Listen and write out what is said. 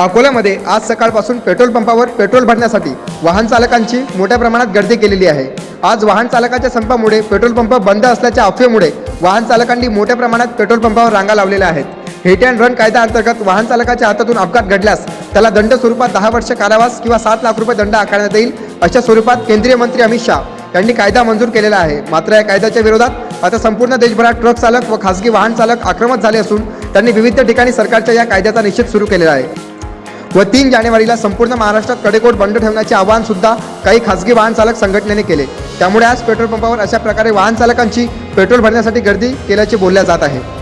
अकोल्यामध्ये आज सकाळपासून पेट्रोल पंपावर पेट्रोल भरण्यासाठी वाहन चालकांची मोठ्या प्रमाणात गर्दी केलेली आहे. आज वाहन चालकाच्या संपामुळे पेट्रोल पंप बंद असल्याच्या अफवेमुळे वाहन चालकांनी मोठ्या प्रमाणात पेट्रोल पंपावर रांगा लावलेल्या आहेत. हिट अँड रन कायद्याअंतर्गत वाहन चालकाच्या हातातून अपघात घडल्यास त्याला दंड स्वरूपात दहा वर्ष कारावास किंवा सात लाख रुपये दंड आकारण्यात येईल अशा स्वरूपात केंद्रीय मंत्री अमित शाह यांनी कायदा मंजूर केलेला आहे. मात्र या कायद्याच्या विरोधात आता संपूर्ण देशभरात ट्रक चालक व खासगी वाहन चालक आक्रमक झाले असून त्यांनी विविध ठिकाणी सरकारच्या या कायद्याचा निषेध सुरू केलेला आहे. व तीन जानेवारीला संपूर्ण महाराष्ट्रात कडेकोट बंद ठेवण्याचे आवाहन सुद्धा काही खासगी वाहन चालक संघटनेने केले. त्यामुळे आज पेट्रोल पंपावर अशा प्रकारे वाहन चालकांची पेट्रोल भरण्यासाठी गर्दी केल्याचे बोलल्या जात आहे.